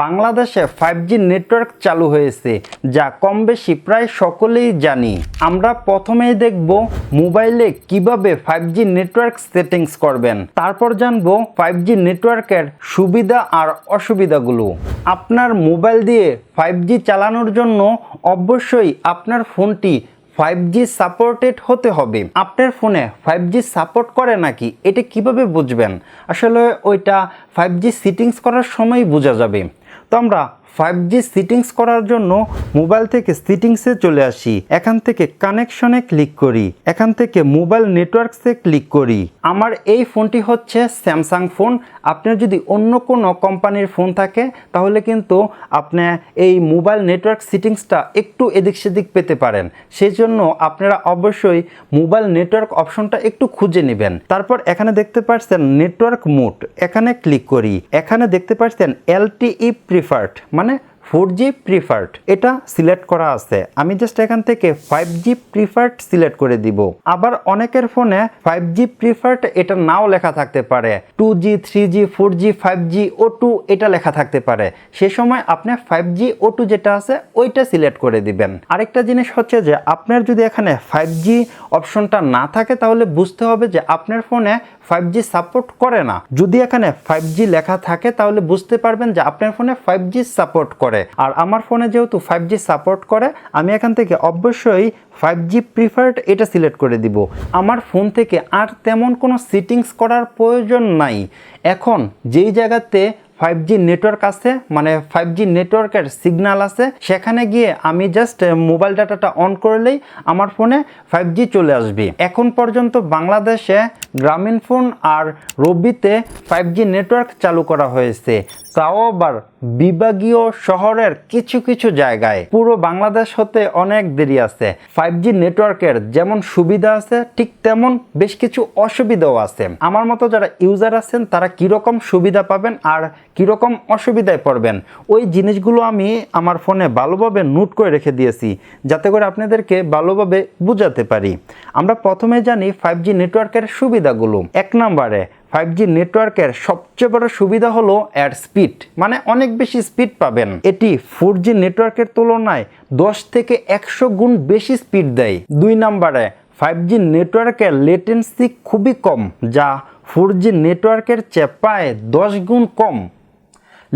বাংলাদেশে five G network চালু হয়েছে, যা কম বেশি প্রায় সকলেই জানি। আমরা প্রথমেই দেখব মোবাইলে কীভাবে ফাইভ জি নেটওয়ার্ক সেটিংস করবেন। তারপর জানব ফাইভ জি নেটওয়ার্কের সুবিধা আর অসুবিধাগুলো। আপনার মোবাইল দিয়ে ফাইভ জি চালানোর জন্য অবশ্যই আপনার ফোনটি ফাইভ জি সাপোর্টেড হতে হবে। আপনার ফোনে ফাইভ জি সাপোর্ট করে নাকি? এটা কীভাবে বুঝবেন? আসলে ওইটা ফাইভ জি সিটিংস করার সময় বোঝা যাবে। তো আমরা ফাইভ জি সিটিংস করার জন্য মোবাইল থেকে সিটিংসে চলে আসি। এখান থেকে কানেকশনে ক্লিক করি। এখান থেকে মোবাইল নেটওয়ার্কসে ক্লিক করি। আমার এই ফোনটি হচ্ছে স্যামসাং ফোন আপনার যদি অন্য কোনো কোম্পানির ফোন থাকে, তাহলে কিন্তু আপনি এই মোবাইল নেটওয়ার্ক সিটিংসটা একটু এদিক সেদিক পেতে পারেন। সেই জন্য আপনারা অবশ্যই মোবাইল নেটওয়ার্ক অপশনটা একটু খুঁজে নেবেন। তারপর এখানে দেখতে পাচ্ছেন নেটওয়ার্ক মোড এখানে ক্লিক করি। এখানে দেখতে পাচ্ছেন এলটিই প্রিফার্ড মানে ফোর জি প্রিফার্ড এটা সিলেক্ট করা আছে। আমি জাস্ট এখান থেকে ফাইভ জি প্রিফার্ড সিলেক্ট করে দিব। আবার অনেকের ফোনে ফাইভ জি প্রিফার্ড এটা নাও লেখা থাকতে পারে। Two G three G four G five G ও টু এটা লেখা থাকতে পারে। সে সময় আপনি ফাইভ জি ও টু যেটা আছে, ওইটা সিলেক্ট করে দিবেন। আরেকটা জিনিস হচ্ছে যে, আপনার যদি এখানে ফাইভ জি অপশনটা না থাকে, তাহলে বুঝতে হবে যে আপনার ফোনে ফাইভ জি সাপোর্ট করে না। যদি এখানে ফাইভ জি লেখা থাকে, তাহলে বুঝতে পারবেন যে আপনার ফোনে ফাইভ জি সাপোর্ট করে। আর আমার ফোনে যেহেতু ফাইভ জি সাপোর্ট করে, আমি এখান থেকে অবশ্যই ফাইভ জি প্রিফার্ড এটা সিলেক্ট করে দিব। আমার ফোন থেকে আর তেমন কোনো সিটিংস করার প্রয়োজন নাই। এখন যেই জায়গাতে ফাইভ জি নেটওয়ার্ক আছে মানে ফাইভ জি নেটওয়ার্কের সিগনাল আছে। সেখানে গিয়ে আমি জাস্ট মোবাইল ডাটাটা অন করলেই আমার ফোনে ফাইভ জি চলে আসবে। এখন পর্যন্ত বাংলাদেশে গ্রামীণ ফোন আর রবিতে ফাইভ জি নেটওয়ার্ক চালু করা হয়েছে। তাও আবার বিভাগীয় শহরের কিছু কিছু জায়গায়। পুরো বাংলাদেশ হতে অনেক দেরি আছে। ফাইভ জি নেটওয়ার্কের যেমন সুবিধা আছে, ঠিক তেমন বেশ কিছু অসুবিধাও আছে। আমার মতো যারা ইউজার আছেন, তারা কীরকম সুবিধা পাবেন আর কীরকম অসুবিধায় পড়বেন, ওই জিনিসগুলো আমি আমার ফোনে ভালোভাবে নোট করে রেখে দিয়েছি, যাতে করে আপনাদেরকে ভালোভাবে বুঝাতে পারি। আমরা প্রথমে জানি ফাইভ জি নেটওয়ার্কের সুবিধাগুলো। এক নম্বরে ফাইভ জি নেটওয়ার্কের সবচেয়ে বড় সুবিধা হলো অ্যাড স্পিড মানে অনেক বেশি স্পিড পাবেন। এটি ফোর জি নেটওয়ার্কের তুলনায় দশ থেকে একশো গুণ বেশি স্পিড দেয়। দুই নম্বরে ফাইভ জি নেটওয়ার্কের লেটেন্সি খুবই কম, যা ফোর জি নেটওয়ার্কের চেয়ে দশ গুণ কম।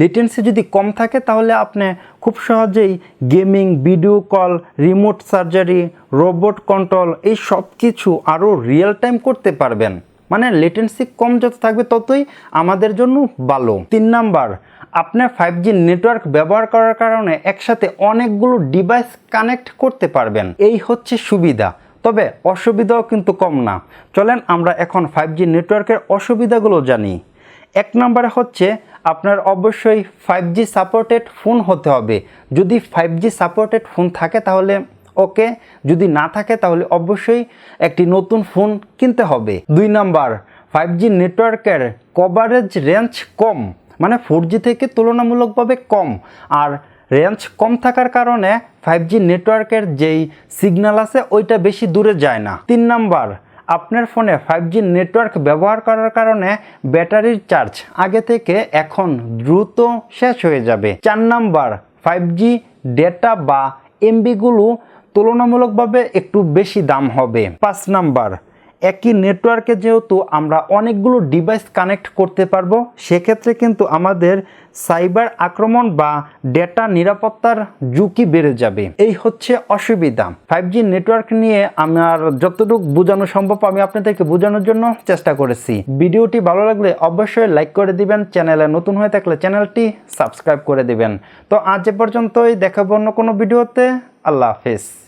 লিটেন্সি যদি কম থাকে, তাহলে আপনি খুব সহজেই gaming video call remote surgery robot control এই সব কিছু আরও রিয়েল টাইম করতে পারবেন। মানে লেটেন্সি কম যত থাকবে ততই আমাদের জন্য ভালো। তিন নাম্বার, আপনার ফাইভ জি নেটওয়ার্ক ব্যবহার করার কারণে একসাথে অনেকগুলো ডিভাইস কানেক্ট করতে পারবেন। এই হচ্ছে সুবিধা। তবে অসুবিধাও কিন্তু কম না। চলেন আমরা এখন ফাইভ জি নেটওয়ার্কের অসুবিধাগুলো জানি। এক নম্বরে হচ্ছে, আপনার অবশ্যই ফাইভ জি সাপোর্টেড ফোন হতে হবে। যদি ফাইভ জি সাপোর্টেড ফোন থাকে তাহলে ওকে। যদি না থাকে তাহলে অবশ্যই একটি নতুন ফোন কিনতে হবে। দুই নাম্বার ফাইভ জি নেটওয়ার্কের কভারেজ রেঞ্জ কম মানে ফোর জি থেকে তুলনামূলকভাবে কম। আর রেঞ্জ কম থাকার কারণে ফাইভ জি নেটওয়ার্কের যেই সিগন্যাল আছে, ওইটা বেশি দূরে যায় না। তিন নাম্বার, আপনার ফোনে ফাইভ জি নেটওয়ার্ক ব্যবহার করার কারণে ব্যাটারির চার্জ আগে থেকে এখন দ্রুত শেষ হয়ে যাবে। চার নাম্বার ফাইভ জি ডেটা বা এমবিগুলো তুলনামূলকভাবে একটু বেশি দাম হবে। পাঁচ নাম্বার, একই নেটওয়ার্কে যেহেতু আমরা অনেকগুলো ডিভাইস কানেক্ট করতে পারব, সেক্ষেত্রে কিন্তু আমাদের সাইবার আক্রমণ বা ডেটা নিরাপত্তার ঝুঁকি বেড়ে যাবে। এই হচ্ছে অসুবিধা। ফাইভ জি নেটওয়ার্ক নিয়ে আমার যতটুকু বোঝানো সম্ভব আমি আপনাদেরকে বোঝানোর জন্য চেষ্টা করেছি। ভিডিওটি ভালো লাগলে অবশ্যই লাইক করে দিবেন, চ্যানেলে নতুন হয়ে থাকলে চ্যানেলটি সাবস্ক্রাইব করে দিবেন। তো আজ এ পর্যন্তই, দেখাবো অন্য কোনো ভিডিওতে। আল্লাহ হাফিজ।